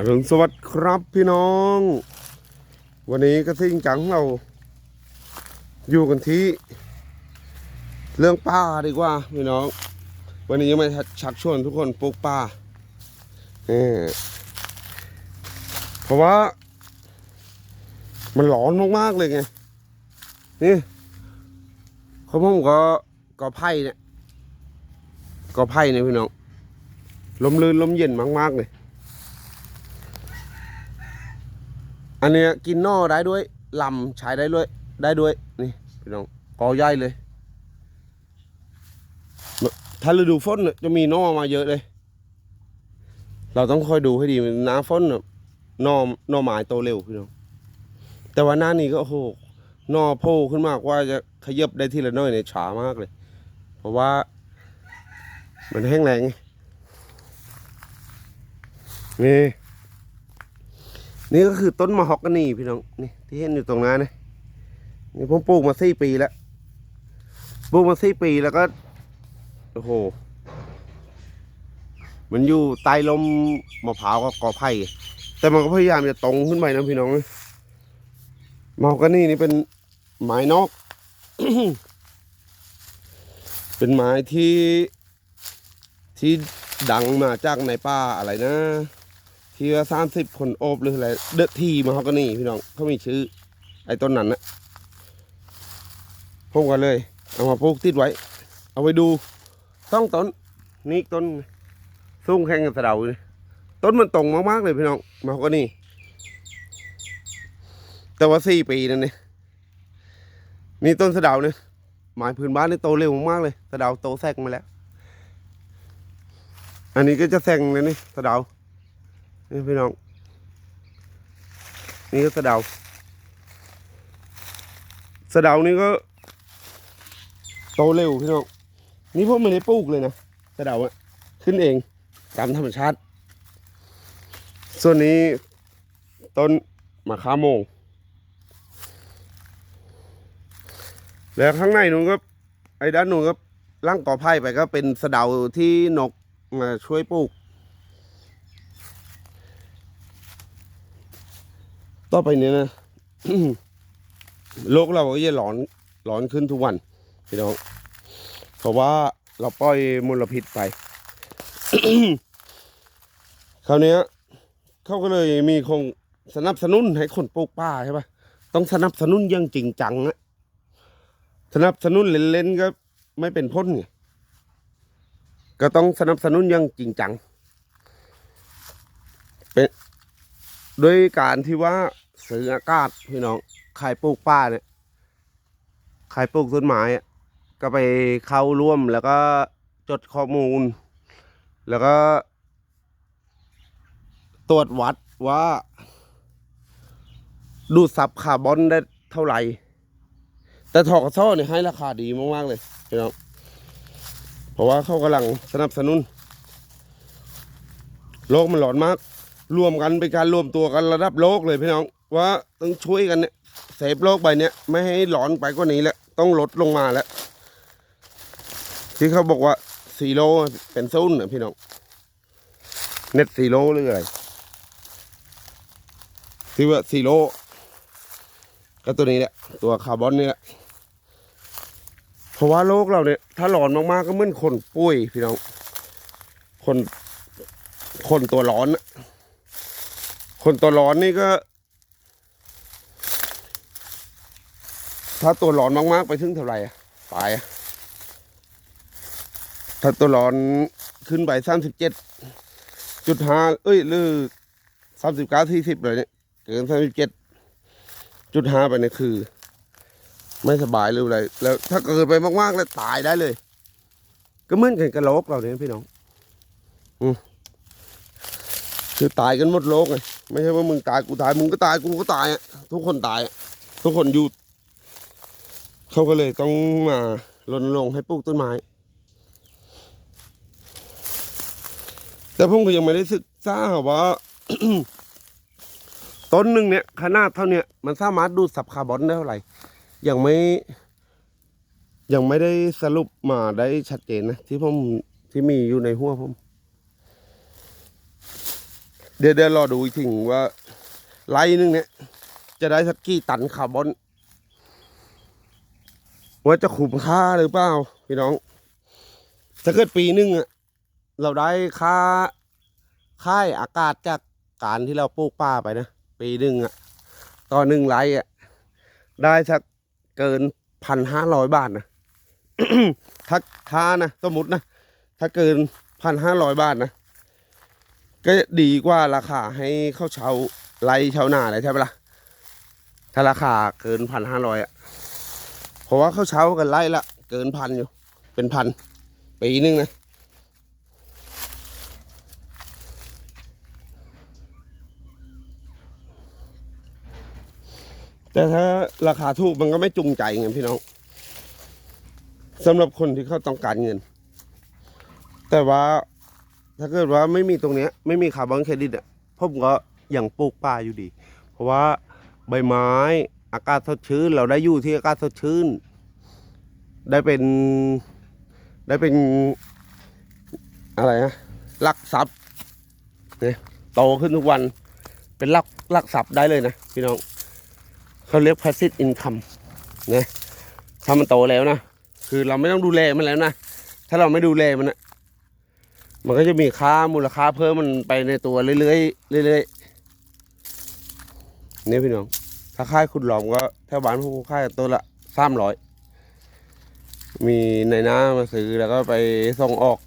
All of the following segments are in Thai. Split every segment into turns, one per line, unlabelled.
อรุณสวัสดิ์ครับพี่น้อง วันนี้กระซิ่งจังเรา อยู่กันที่ เรื่องป่าดีกว่าพี่น้อง วันนี้ยังไม่ชักชวนทุกคนปลูกป่าเออเพราะว่า มันร้อนมากๆเลยไง นี่เขาผมก็ก็ไผ่เนี่ยก็ไผ่เนี่ยพี่น้องลมลื่นลมเย็นมากๆเลย อันเนี้ยกินนอได้ด้วยลำใช้ได้ด้วย ได้ด้วย นี่พี่น้องกอใหญ่เลยถ้าฤดูฝนน่ะจะมีนอมาเยอะเลย เราต้องคอยดูให้ดีน้ำฝนน่ะนอนอไม้โตเร็วพี่น้องแต่ว่าหน้านี้ก็โอ้โหนอโผล่ขึ้นมากว่าจะขยับได้ทีละน้อยเนี่ยช้ามากเลย เพราะว่ามันแห้งแรงนี่ นี่ก็คือต้นมะฮอกกานีพี่น้องนี่ที่เห็นอยู่ตรงนั้นนะนี่ผมปลูกมาสี่ปีแล้วปลูกมาสี่ปีแล้วก็โอ้โหมันอยู่ใต้ลมมะพร้าวกับกอไผ่แต่มันก็พยายามจะตรงขึ้นไปนะพี่น้องมะฮอกกานีนี่เป็นไม้นอก เป็นไม้ที่ที่ดังมาจากในป่าอะไรนะ ที่ว่าสามสิบคนโอบหรืออะไรเดอะทีมาฮอกกานี่พี่น้องเขามีชื่อ ไอ้ต้นนั้นนะผมกันเลย เอามาปลูกติดไว้ เอาไปดูต้องต้นนี่ต้นสูงแข่งกับสะเดาต้นมันตรงมากๆเลยพี่น้องมาฮอกกานี่แต่ว่าสี่ปีนั่นเนี่ยนี่ต้นสะเดาเนี่ยไม้พื้นบ้านนี่โตเร็วมากเลย สะเดาโตแซกมาแล้ว อันนี้ก็จะแซงเลยนี่สะเดา นี่พี่น้อง นี่ก็สะเดา สะเดานี่ก็ โตเร็วพี่น้อง นี่พวกไม่ได้ปลูกเลยนะ สะเดาอะขึ้นเองตามธรรมชาติ ส่วนนี้ต้นมะขามโมง แล้วข้างในนู้นก็ ไอ้ด้านนู้นก็ร่างกอไผ่ไปก็เป็นสะเดาที่นกมาช่วยปลูก ต่อไปเนี้นะโลกเราก็จะร้อนร้อนขึ้นทุกวันพี่น้องเพราะว่าเราปล่อยมลพิษไป คราวนี้เขาก็เลยมีคงสนับสนุนให้คนปลูกป่าใช่ปะต้องสนับสนุนอยังจริงจังนะสนับสนุนเล่นๆก็ไม่เป็นพ้นไงก็ต้องสนับสนุนอยังจริงจังเป็น ด้วยการที่ว่าซื้ออากาศพี่น้องใครปลูกป่าเนี่ยใครปลูกต้นไม้ก็ไปเข้าร่วมแล้วก็จดข้อมูล แล้วก็ ตรวจวัดว่า ดูดซับคาร์บอนได้เท่าไหร่ แต่ทอกซ่อเนี่ยให้ราคาดีมากๆเลยพี่น้องเพราะว่าเขากำลังสนับสนุนโลกมันร้อนมาก รวมกันเป็นการรวมตัวกันระดับโลกเลยพี่น้อง ว่าต้องช่วยกันเนี่ยเซฟโลกใบเนี้ยไม่ให้ร้อนไปกว่านี้แล้วต้องลดลงมาแล้ว ที่เขาบอกว่าซีโร่เป็นศูนย์นะพี่น้องเน็ตซีโร่หรืออะไรที่ว่าซีโร่ก็ตัวนี้แหละตัวคาร์บอนนี่แหละเพราะว่าโลกเราเนี่ย ถ้าร้อนมากๆก็เหมือนคนปุ้ยพี่น้องคนคนตัวร้อนน่ะ คนตัวร้อนนี่ก็ ถ้าตัวร้อนมากๆ ไปถึงเท่าไหร่อะตายอะถ้าตัวร้อนขึ้นไปสามสิบเจ็ดจุดห้าเอ้ยหรือสามสิบเก้าสี่สิบเลยเนี่ยเกินสามสิบเจ็ดจุดห้าไปเนี่ยคือ ไม่สบายหรืออะไร แล้วถ้าเกิดไปมากๆ แล้วตายได้เลย ก็เหมือนกันกับโหลกเราเนี่ยพี่น้อง อือ คือตายกันหมดโลกไงไม่ใช่ว่ามึงตายกูตายมึงก็ตายกูก็ตายทุกคนตายทุกคนอยู่เขาก็เลยต้องมารณรงค์ให้ปลูกต้นไม้แต่ผมก็ยังไม่ได้ศึกษาว่าต้นหนึ่งเนี่ยขนาดเท่าเนี้ยมันสามารถดูดซับคาร์บอนได้เท่าไหร่ยังไม่ ยังไม่ได้สรุปมาได้ชัดเจนนะ ที่ผมที่มีอยู่ในหัวผม เดี๋ยวเดี๋ยวรอดูอีกทีว่าไล่นึงเนี่ย จะได้สักกี่ตันคาร์บอนว่าจะคุ้มค่าหรือเปล่าพี่น้องถ้าเกิดปีหนึงอะเราได้ค่าค่ายอากาศจากการที่เราปลูกป่าไปนะปีหนึ่งอะต่อหนึ่งไร่อะได้สักเกินพันห้าร้อยบาทนะถ้าถ้านะสมมตินะถ้าเกินพันห้าร้อยบาทนะ ก็ดีกว่าราคาให้เข้าเชาไรเชาวนาเลยใช่ไหมล่ะ ถ้าราคาเกินพันห้าร้อยอะ เพราะว่าเข้าเช้ากันไล่ละ เกินพันอยู่ เป็นพันปีหนึงนะแต่ถ้าราคาถูกมันก็ไม่จูงใจไงพี่น้องสำหรับคนที่เขาต้องการเงิน แต่ว่า ถ้าเกิดว่าไม่มีตรงเนี้ยไม่มีคาร์บอนเครดิตอะผมก็ยังปลูกป่าอยู่ดี เพราะว่าใบไม้อากาศสดชื้นเราได้อยู่ที่อากาศสดชื่น ได้เป็นได้เป็นอะไรนะหลักทรัพย์เนี่ยโตขึ้นทุกวันเป็นหลักหลักทรัพย์ได้เลยนะพี่น้องเขาเรียก passive income นะถ้ามันโตแล้วนะ คือเราไม่ต้องดูแลมันแล้วนะ ถ้าเราไม่ดูแลมันนะ มันก็จะมีค่ามูลค่าเพิ่มมันไปในตัวเรื่อยๆเรื่อยๆนี่พี่น้อง ถ้าค่ายขุดหลอมก็แถวบ้านพวกค่ายตัวละสามร้อยมีในหน้ามาซื้อแล้วก็ไปส่งออก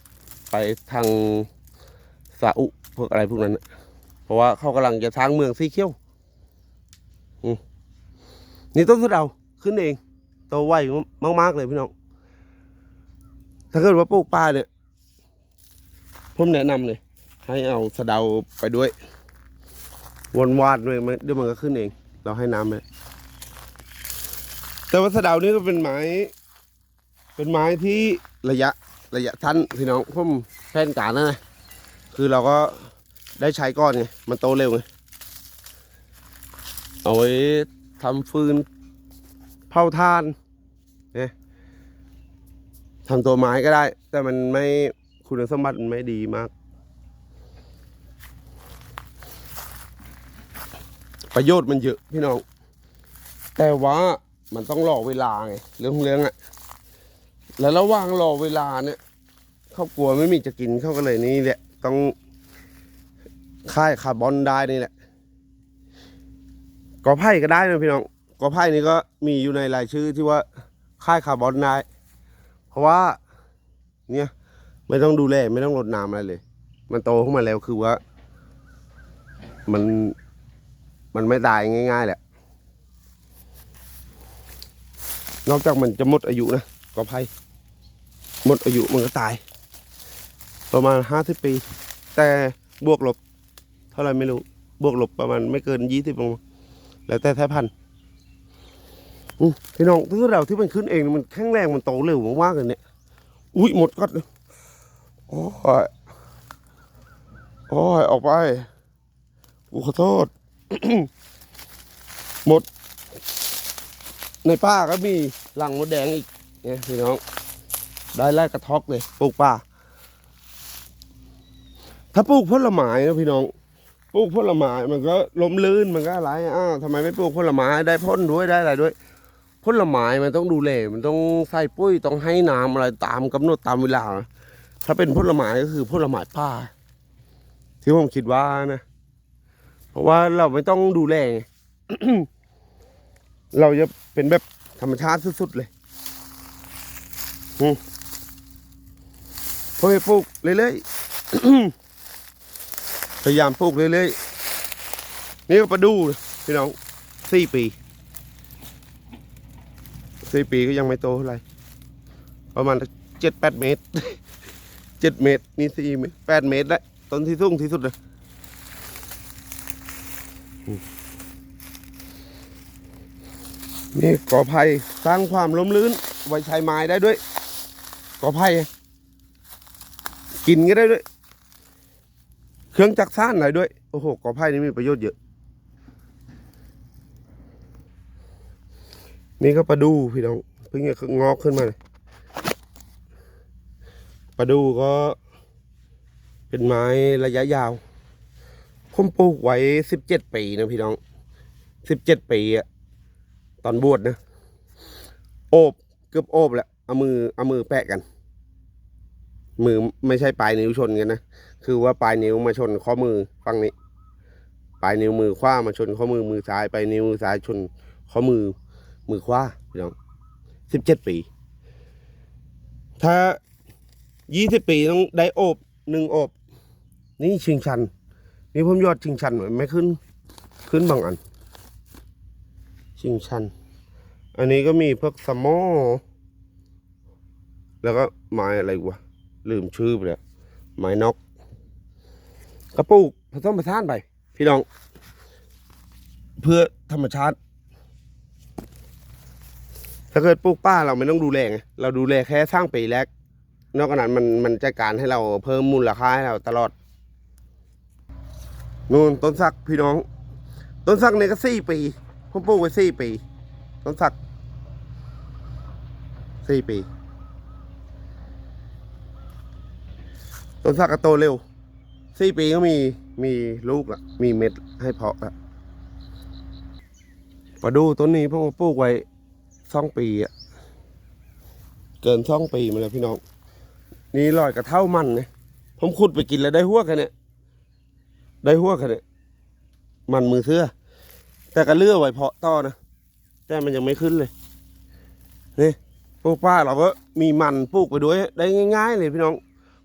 ไปทางซาอุพวกอะไรพวกนั้น เพราะว่าเขากำลังจะสร้างเมืองสีเขียวนี่ต้นสะเดาขึ้นเองโตไวมากๆเลยพี่น้อง ถ้าเกิดว่าปลูกป่าเนี่ย ผมแนะนำเลย ให้เอาสะเดาไปด้วยวนวาดด้วยมันเดี๋ยวมันก็ขึ้นเอง เราให้น้ำไปแต่ว่าสะเดานี่ก็เป็นไม้ เป็นไม้ที่ระยะระยะสั้นพี่น้องผมแผนการนะนะคือเราก็ได้ใช้ก้อนไงมันโตเร็วไงเอาไว้ทำฟืนเผาถ่านเนี่ยทำตัวไม้ก็ได้ แต่มันไม่ คุณสมบัติมันไม่ดีมาก ประโยชน์มันเยอะพี่น้อง แต่ว่ามันต้องรอเวลาไงเรื่องของเรื่องอะแล้วระหว่างรอเวลาเนี่ยครอบครัวไม่มีจะกินเขาก็เลยนี่แหละต้องค่ายคาร์บอนได้นี่แหละกอไผ่ก็ได้นะพี่น้องกอไผ่นี่ก็มีอยู่ในรายชื่อที่ว่าค่ายคาร์บอนได้เพราะว่าเนี่ย ไม่ต้องดูแลไม่ต้องรดน้ำอะไรเลย มันโตขึ้นมาแล้วคือว่า มันมันไม่ตายง่ายๆแหละ นอกจากมันจะหมดอายุนะกอไผ่หมดอายุมันก็ตาย ประมาณห้าสิบปี แต่บวกลบ เท่าไรไม่รู้ บวกลบประมาณไม่เกินยี่สิบลงแล้วแต่สายพันธุ์พี่น้องทุกเราที่มันขึ้นเองมันแข็งแรงมันโตเร็วมากเลยเนี่ย อุ้ยหมดก็ โอ้ย โอ้ย ออกไปกูขอโทษ หมด ในป่าก็มีหลังมดแดงอีกเนี่ยพี่น้อง ได้ไล่กระทอกเลย ปลูกป่า ถ้าปลูกผลไม้นะพี่น้องปลูกผลไม้มันก็ล้มลื่นมันก็อะไรอ้าวทำไมไม่ปลูกผลไม้ได้พ่นด้วยได้อะไรด้วยผลไม้มันต้องดูแลมันต้องใส่ปุ้ยต้องให้น้ำอะไรตามกำหนดตามเวลานะ ถ้าเป็นผลไม้ก็คือผลไม้ป่าที่ผมคิดว่านะ เพราะว่าเราไม่ต้องดูแลไงเราจะเป็นแบบธรรมชาติสุดๆเลยอืมพอไปปลูกเรื่อยๆพยายามปลูกเรื่อยๆนี่ก็ประดูพี่น้องสี่ปีสี่ปีก็ยังไม่โตเท่าไหร่ประมาณเจ็ดแปดเมตร เจ็ดเมตร นี่สี่เมตรแปดเมตรแล้วต้นที่สูงที่สุดเลยนี่กอไผ่สร้างความล้มลื่น ไว้ใช้ไม้ได้ด้วยกอไผ่กินก็ได้ด้วย เครื่องจักรสานอะไรด้วย โอ้โหกอไผ่นี่มีประโยชน์เยอะ นี่ก็ปลาดูพี่น้องเพิ่งจะงอกขึ้นมาเลย ปลาดูก็เป็นไม้ระยะยาว ผมปลูกไว้สิบเจ็ดปีนะพี่น้องสิบเจ็ดปีอะตอนบวชนะโอบเกือบโอบแหละเอามือเอามือแปะกัน มือไม่ใช่ปลายนิ้วชนกันนะคือว่าปลายนิ้วมาชนข้อมือฝั่งนี้ ปลายนิ้วมือขวามาชนข้อมือมือซ้ายปลายนิ้วมือซ้ายชนข้อมือมือขวาพี่น้องสิบเจ็ดปี ถ้า ยี่สิบปีต้องได้โอบหนึ่งโอบ นี่ชิงชัน นี่ผมยอดชิงชันหน่อไม่ขึ้น ขึ้นบางอัน ชิงชัน อันนี้ก็มีพวกสมอ แล้วก็ไม้อะไรวะ ลืมชื่อไปแล้วไม้นก กระปลูกผสมผสานไป พี่น้อง เพื่อธรรมชาติ ถ้าเกิดปลูกป้าเราไม่ต้องดูแลไงเราดูแลแค่สร้างปีแรก นอกจากนั้นมันมันจัดการให้เราเพิ่มมูลค่าให้เราตลอดนู่นต้นสักพี่น้อง ต้นสักเนี่ก็สี่ปีผมปลูกไว้สี่ปี ต้นสักสี่ปี ต้นสักก็โตเร็วสี่ปีก็มีมีลูกละมีเม็ดให้เพาะละมาดูต้นนี้ผมปลูกไว้สองปีอะเกินสองปีมาแล้วพี่น้อง นี่ลอยกระเท่ามันเนี่ยผมขุดไปกินแล้วได้หัวกันเนี่ยได้หัวกันเนี่ยมันมือเสื้อ แต่ก็เลื่อไว้เพาะต่อนะแต่มันยังไม่ขึ้นเลยนี่ปลูกป้าเราก็มีมันปลูกไปด้วย ได้ง่าย ๆ เลยพี่น้อง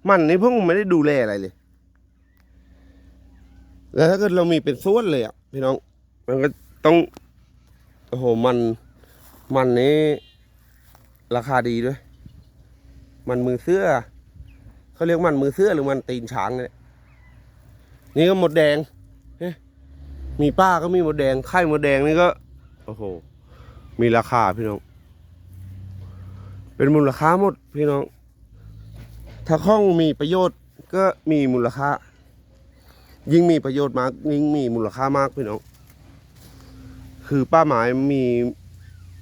มันนี่เพิ่งไม่ได้ดูแลอะไรเลย แล้วถ้าเกิดเรามีเป็นส่วนเลยอะพี่น้อง มันก็ต้องโอ้โหมันมันนี้ราคาดีด้วย มันมือเสื้อ เขาเรียกมันมือเสื้อหรือมันตีนช้างเนี่ยนี่ก็หมดแดงเฮ้ยมีป้าก็มีหมดแดงไข่หมดแดงนี่ก็โอ้โห มีราคาพี่น้อง เป็นมูลค่าหมดพี่น้อง ถ้าข้องมีประโยชน์ก็มีมูลค่า ยิ่งมีประโยชน์มาก ยิ่งมีมูลค่ามากพี่น้อง คือป้าหมายมี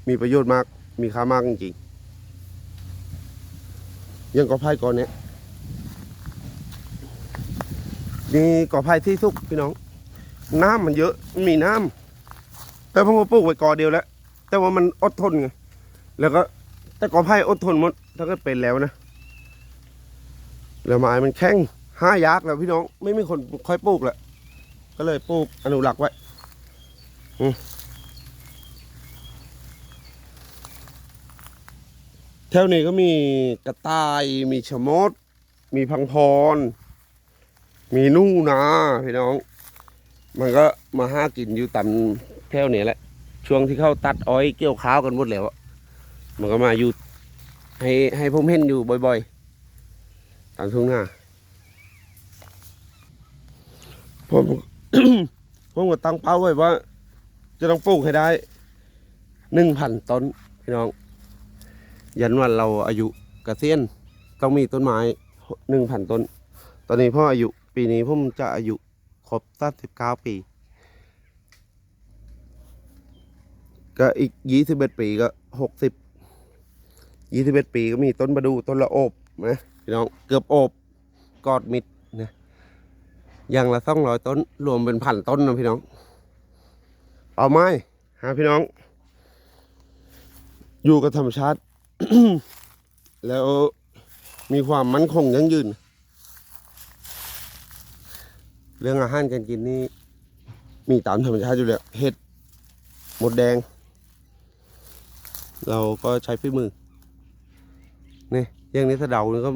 มีประโยชน์มาก มีค่ามากจริงๆยังกอไผ่กอนเนี้ย นี่กอไผ่ที่สุกพี่น้อง น้ำมันเยอะมีน้ำแต่ผมก็ปลูกไว้กอเดียวแล้วแต่ว่ามันอดทนไงแล้วก็แต่กอไผ่อดทนหมดถ้าเก็เป็นแล้วนะแล้วไม้มันแข็งห้ายากแล้วพี่น้อง ไม่มีคนค่อยปลูกแหละก็เลยปลูกอนุรักษ์ไว้แถวนี้ก็มีกระต่าย มีชะมด มีพังพร มีนู่นาพี่น้อง มันก็มาหากินอยู่ตาแถวนี้แหละ ช่วงที่เข้าตัดอ้อยเกี่ยวข้าวกันหมดแล้วมันก็มาอยู่ให้ให้ผมเห็นอยู่บ่อยๆ ตามทุ่งนาผมผมก็ตั้งเป้าไว้ว่า จะต้องปลูกให้ได้หนึ่งพันต้นพี่น้อง ยันวันเราอายุกเกษียณต้องมีต้นไม้หนึ่งพันต้น ตอนนี้พ่ออายุ ปีนี้ผมจะอายุครบสามสิบเก้าปี ก็อีกยี่สิบเอ็ดปีก็หกสิบยี่สิบเอ็ดปีก็มีต้นประดูต้นละโอบนะพี่น้องเกือบโอบกอดมิดนะอย่างละสองร้อยต้น รวมเป็นพันต้นนะพี่น้อง เอาไม้หาพี่น้อง อยู่กับธรรมชาติ แล้วมีความมั่นคงยั่งยืน เรื่องอาหารการกินนี่มีตามธรรมชาติอยู่แล้วเห็ดหมดแดง เราก็ใช้ฝีมือนี่อย่างนี้สะเดานี่ก็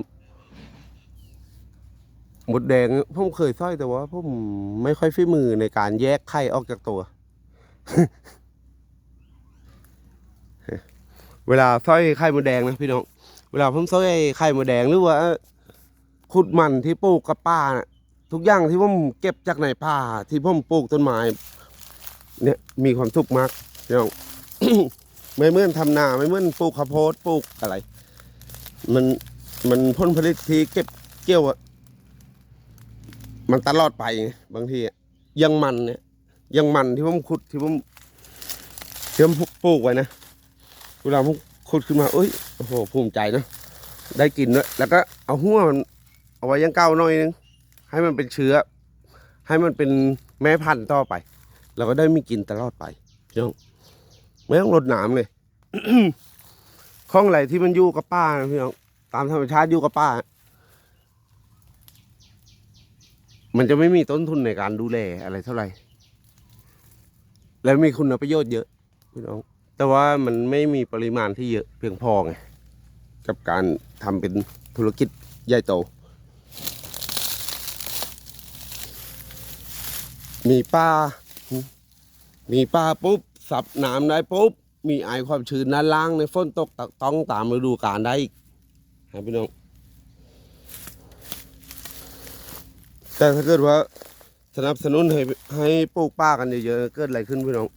หมดแดงผมเคยสร้อยแต่ว่าผมไม่ค่อยฝีมือในการแยกไข่ออกจากตัว เวลาสร้อยไข่หมดแดงนะพี่น้อง เวลาผมสร้อยไข่หมดแดงหรือว่าขุดมันที่ปลูกกับป้าน่ะ ทุกอย่างที่ผมเก็บจากในป่าที่ผมปลูกต้นไม้เนี่ยมีความสุขมากพี่น้องไม่เหมือนทำนาไม่เหมือนปลูกข้าวโพดปลูกอะไร มันมันผลผลิตที่เก็บเกี่ยวอะมันตลอดไปบางทียังมันเนี่ยยังมันที่ผมขุดที่ผมที่ผมปลูกไว้นะเวลาผมขุดขึ้นมาเอ้ยโอ้โหภูมิใจนะได้กินด้วยแล้วก็เอาหัวมันเอาไว้ยังเก้าหน่อยนึง ให้มันเป็นเชื้อ ให้มันเป็นแม่พันธุ์ต่อไป เราก็ได้มีกินตลอดไปพี่น้องไม่ต้องรดน้ำเลยข้องไหลที่มันอยู่กับป้านะพี่น้องตามธรรมชาติอยู่กับป้า มันจะไม่มีต้นทุนในการดูแลอะไรเท่าไหร่ แล้วมีคุณประโยชน์เยอะพี่น้อง แต่ว่ามันไม่มีปริมาณที่เยอะเพียงพอไงกับการทำเป็นธุรกิจใหญ่โต มีป้า มีป้าปุ๊บสับน้ำได้ปุ๊บ มีไอความชื้นด้านล่างในฝนตกต้องตามฤดูกาลได้อีกนะพี่น้องแต่ถ้าเกิดว่าสนับสนุนให้ให้ปลูกป้ากันเยอะๆเกิดอะไรขึ้นพี่น้อง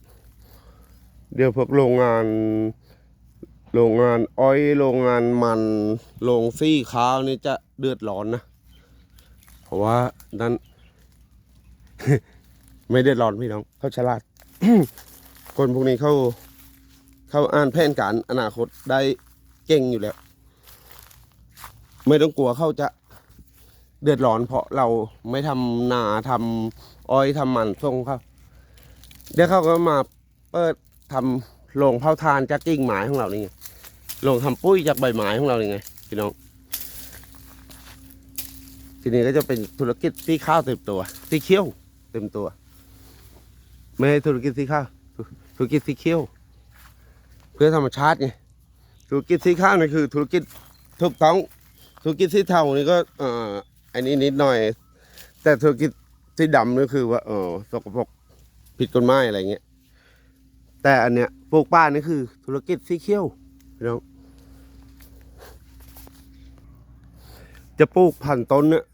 เดี๋ยวพวกโรงงาน โรงงานอ้อยโรงงานมันโรงซี่ข้าวนี่จะเดือดร้อนนะ เพราะว่านั้น ไม่เดือดร้อนพี่น้องเขาฉลาด คนพวกนี้เขาเขาอ่านแผนการอนาคตได้เก่งอยู่แล้ว ไม่ต้องกลัวเขาจะเดือดร้อนเพราะเราไม่ทำนาทำอ้อยทำมันส่งเขาเดี๋ยวเขาก็มาเปิดทำโรงเผาทานจากกิ่งไม้ของเรานี่ไงโรงทำปุ้ยจากใบไม้ของเรานี่ไงพี่น้อง ทีนี้ก็จะเป็นธุรกิจที่ข้าวเต็มตัวที่เคี้ยวเต็มตัว ไม่ใช่ธุรกิจที่ข้าวธุรกิจที่เคี้ยว เพื่อธรรมชาติไงธุรกิจที่ข้าวนี่คือธุรกิจถูกต้องธุรกิจที่เทานี่ก็เอ่ออันนี้นิดหน่อย แต่ธุรกิจที่ดำนี่คือว่าเออสกปรกผิดกฎหมายอะไรเงี้ยแต่อันเนี้ยปลูกป้านี่คือ ธุรกิจที่เคี้ยวพี่น้องจะปลูกพันต้นเนี่ย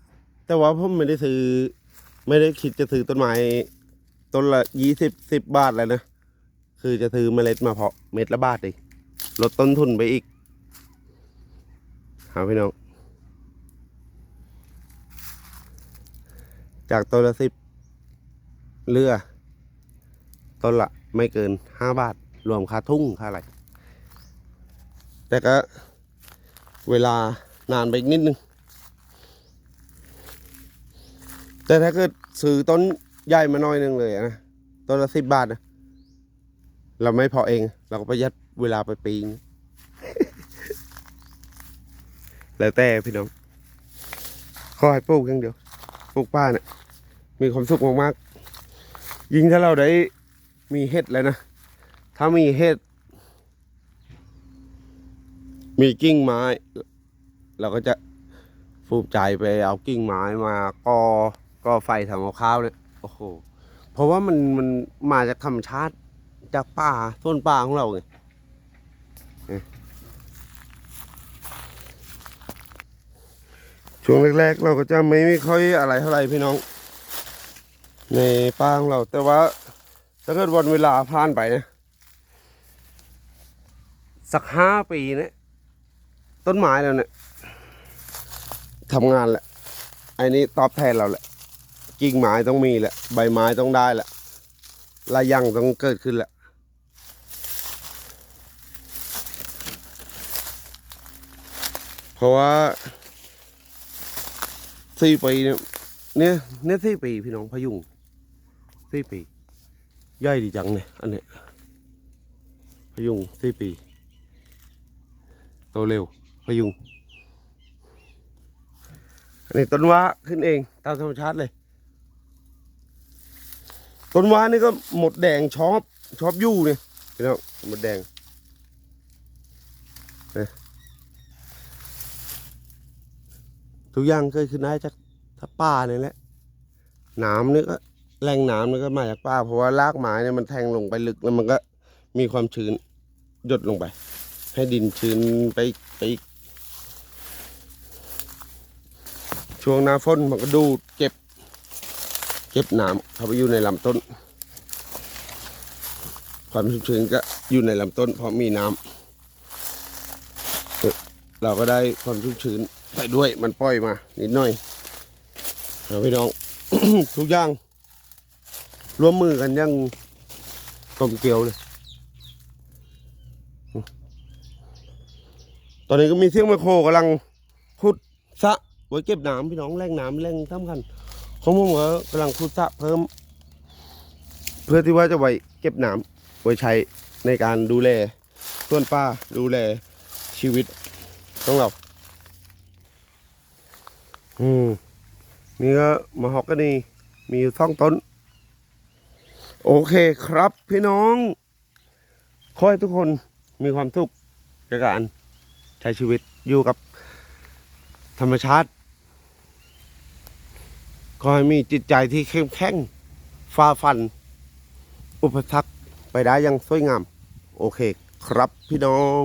แต่ว่าผมไม่ได้ซื้อไม่ได้คิดจะซื้อต้นไม้ ต้นละยี่สิบสิบบาทเลยนะ คือจะซื้อเมล็ดมาเพาะเม็ดละบาทเองลดต้นทุนไปอีก หาพี่น้อง จากต้นละสิบเรือ ต้นละไม่เกินห้าบาท รวมค่าทุ่งค่าอะไร แต่ก็เวลานานไปอีกนิดนึง แต่ถ้าเกิดซื้อต้น ใหญ่มาหน่อยหนึงเลยนะต้นละสิบบาทนะเราไม่พอเอง เราก็ประหยัดเวลาไปปีนึงแล้วแต่พี่น้องขอให้ปลูกอย่างเดียวปลูกป้าเนี่ยมีความสุขมากๆยิ่งถ้าเราได้มีเห็ดเลยนะ ถ้ามีเห็ด มีกิ่งไม้ เราก็จะฟูมิใจไปเอากิ่งไม้มาก่อก่อไฟทำข้าวเลย โอ้โหเพราะว่ามันมันมาจากธรรมชาติจากป่าต้นป่าของเราไงช่วงแรกๆ เราก็จะไม่ค่อยอะไรเท่าไหร่พี่น้อง ในป่าของเรา แต่ว่าถ้าเกิดวันเวลาผ่านไปนะสักห้าปีเนี่ยต้นไม้แล้วเนี่ยทำงานแหละไอ้นี้ตอบแทนเราแหละ กิ่งไม้ต้องมีแหละ ใบไม้ต้องได้แหละลายยังต้องเกิดขึ้นแหละเพราะว่าสี่ปีเนี่ยเนี่ยเนี่ยสี่ปีพี่น้องพยุงสี่ปีย่อยดีจังเนี่ยอันเนี้ยพยุงสี่ปีโตเร็วพยุงอันนี้ต้นว่าขึ้นเองตามธรรมชาติเลย ต้นว่านี่ก็หมดแดงชอบชอบยู่เนี่ยพี่น้องหมดแดงทุกอย่างเกิดขึ้นได้จากถ้าป่าเนี่ยแหละน้ำนี่ก็แหล่งน้ำนี่ก็มาจากป่าเพราะว่ารากไม้เนี่ยมันแทงลงไปลึกแล้วมันก็มีความชื้นหยดลงไป ให้ดินชื้นไปไปอีกช่วงหน้าฝนมันก็ดูดเก็บ ก็บน้ำเข้าไปอยู่ในลำต้น ความชุ่มชื้นก็อยู่ในลำต้น เพราะมีน้ำเราก็ได้ความชุ่มชื้นไปด้วยมันปล่อยมา นิดหน่อยเอาพี่น้อง ทุกอย่างร่วมมือกันยังกลมเกลียวเลย ตอนนี้ก็มีเสียงไมโครกำลังขุดสะไว้เก็บน้ำพี่น้องแรงน้ำแรงสำคัญ ของผมก็กำลังขุดสระเพิ่ม เพื่อที่ว่าจะไว้เก็บน้ำไว้ใช้ในการดูแลส่วนป่าดูแลชีวิตของเรา อืมนี่ก็มาฮอกกานีมีอยู่องต้น โอเคครับพี่น้องขอให้ทุกคนมีความสุขกับการใช้ชีวิตอยู่กับธรรมชาติ ขอให้มีจิตใจที่เข้มแข็งฝ่าฟัน อุปสรรคไปได้อย่างสวยงาม โอเคครับพี่น้อง